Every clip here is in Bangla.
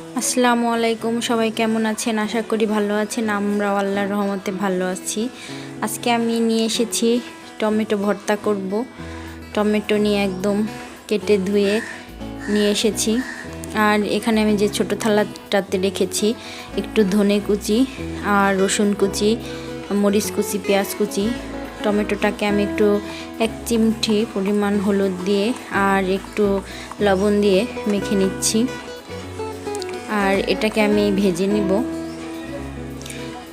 আসসালামু আলাইকুম, সবাই কেমন আছেন? আশা করি ভালো আছেন। আমরাও আল্লাহর রহমতে ভালো আছি। আজকে আমি নিয়ে এসেছি টমেটো ভর্তা করব। টমেটো নিয়ে একদম কেটে ধুয়ে নিয়ে এসেছি। আর এখানে আমি যে ছোটো থালাটাতে রেখেছি, একটু ধনে কুচি আর রসুন কুচি, মরিচ কুচি, পেঁয়াজ কুচি। টমেটোটাকে আমি একটু এক চিমটি পরিমাণ হলুদ দিয়ে আর একটু লবণ দিয়ে মেখে নিচ্ছি। আর এটাকে আমি ভেজে নিব।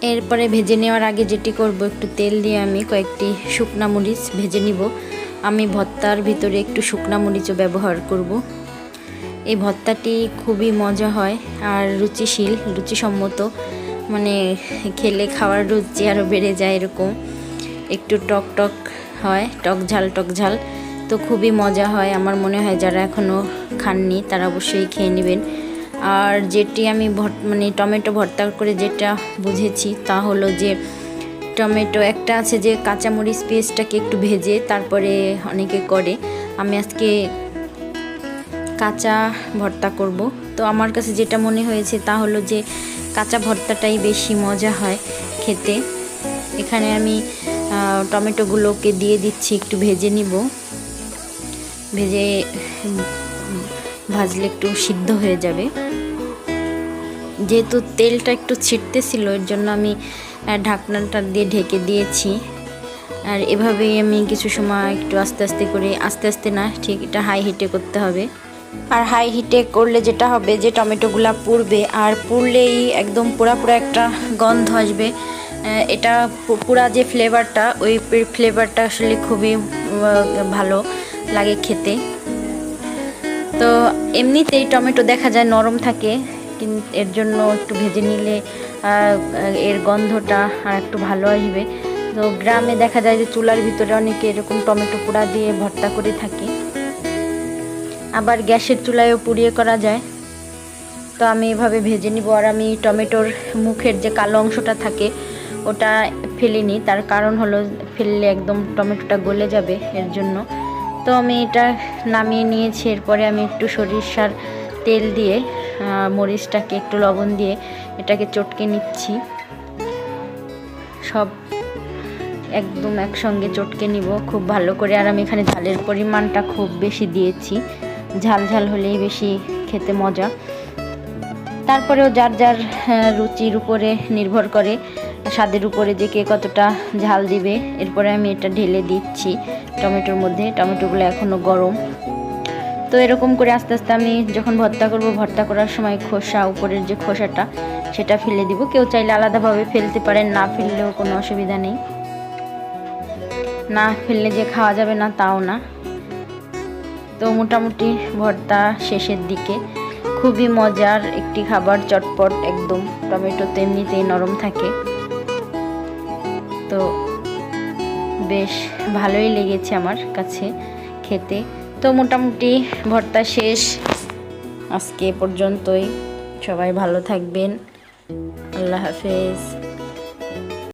এরপরে ভেজে নেওয়ার আগে যেটি করব, একটু তেল দিয়ে আমি কয়েকটি শুকনা মরিচ ভেজে নিব। আমি ভর্তার ভিতরে একটু শুকনা মরিচও ব্যবহার করব। এই ভর্তাটি খুবই মজা হয় আর রুচিশীল, রুচিসম্মত। মানে খেলে খাওয়ার রুচি আরও বেড়ে যায় এরকম। একটু টক টক হয়, টক ঝাল টক ঝাল। তো খুবই মজা হয়। আমার মনে হয় যারা এখনও খাননি তারা অবশ্যই খেয়ে নেবেন। আর যেটি আমি মানে টমেটো ভর্তা করে যেটা বুঝেছি তা হলো যে টমেটো একটা আছে যে কাঁচামরিচ পেস্টটাকে একটু ভেজে তারপরে অনেকে করে। আমি আজকে কাঁচা ভর্তা করব। তো আমার কাছে যেটা মনে হয়েছে তা হলো যে কাঁচা ভর্তাটাই বেশি মজা হয় খেতে। এখানে আমি টমেটোগুলোকে দিয়ে দিচ্ছি, একটু ভেজে নিব। ভেজে ভাজলে একটু সিদ্ধ হয়ে যাবে। যেহেতু তেলটা একটু ছিটতেছিল, এর জন্য আমি ঢাকনাটা দিয়ে ঢেকে দিয়েছি। আর এভাবেই আমি কিছু সময় একটু আস্তে আস্তে করে, আস্তে আস্তে না, ঠিক এটা হাই হিটে করতে হবে। আর হাই হিটে করলে যেটা হবে যে টমেটোগুলা পুড়বে, আর পুড়লেই একদম পুরা একটা গন্ধ আসবে। এটা পুরা যে ফ্লেভারটা ওই ফ্লেভারটা আসলে খুবই ভালো লাগে খেতে। তো এমনিতেই টমেটো দেখা যায় নরম থাকে, কিন্তু এর জন্য একটু ভেজে নিলে এর গন্ধটা আর একটু ভালো আসবে। তো গ্রামে দেখা যায় যে চুলার ভিতরে অনেকে এরকম টমেটো পোড়া দিয়ে ভর্তা করে থাকে। আবার গ্যাসের চুলায়ও পুড়িয়ে করা যায়। তো আমি এভাবে ভেজে নিব আর আমি টমেটোর মুখের যে কালো অংশটা থাকে, ওটা ফেলিনি তার কারণ হলো ফেললে একদম টমেটোটা গলে যাবে এর জন্য। তো আমি এটা নামিয়ে নিয়েছি। এরপরে আমি একটু সরিষার তেল দিয়ে মরিচটাকে একটু লবণ দিয়ে এটাকে চটকে নিচ্ছি। সব একদম একসঙ্গে চটকে নিব খুব ভালো করে। আর আমি এখানে ঝালের পরিমাণটা খুব বেশি দিয়েছি। ঝাল ঝাল হলেই বেশি খেতে মজা। তারপরেও যার যার রুচির উপরে নির্ভর করে স্বাদের উপরে যে কে কতটা ঝাল দিবে, এরপরে আমি এটা ঢেলে দিচ্ছি টমেটোর মধ্যে। টমেটোগুলো এখনও গরম। তো এরকম করে আস্তে আস্তে আমি যখন ভর্তা করব, ভর্তা করার সময় খোসা, উপরের যে খোসাটা, সেটা ফেলে দিব। কেউ চাইলে আলাদাভাবে ফেলতে পারেন, না ফেললেও কোনো অসুবিধা নেই। না ফেললে যে খাওয়া যাবে না, তাও না। তো মোটামুটি ভর্তা শেষের দিকে। খুবই মজার একটি খাবার, চটপট একদম। টমেটো তো এমনিতেই নরম থাকে। তো বেশ ভালোই লেগেছে আমার কাছে খেতে। তো মোটামুটি ভর্তা শেষ। আজকে পর্যন্তই। সবাই ভালো থাকবেন। আল্লাহ হাফেজ।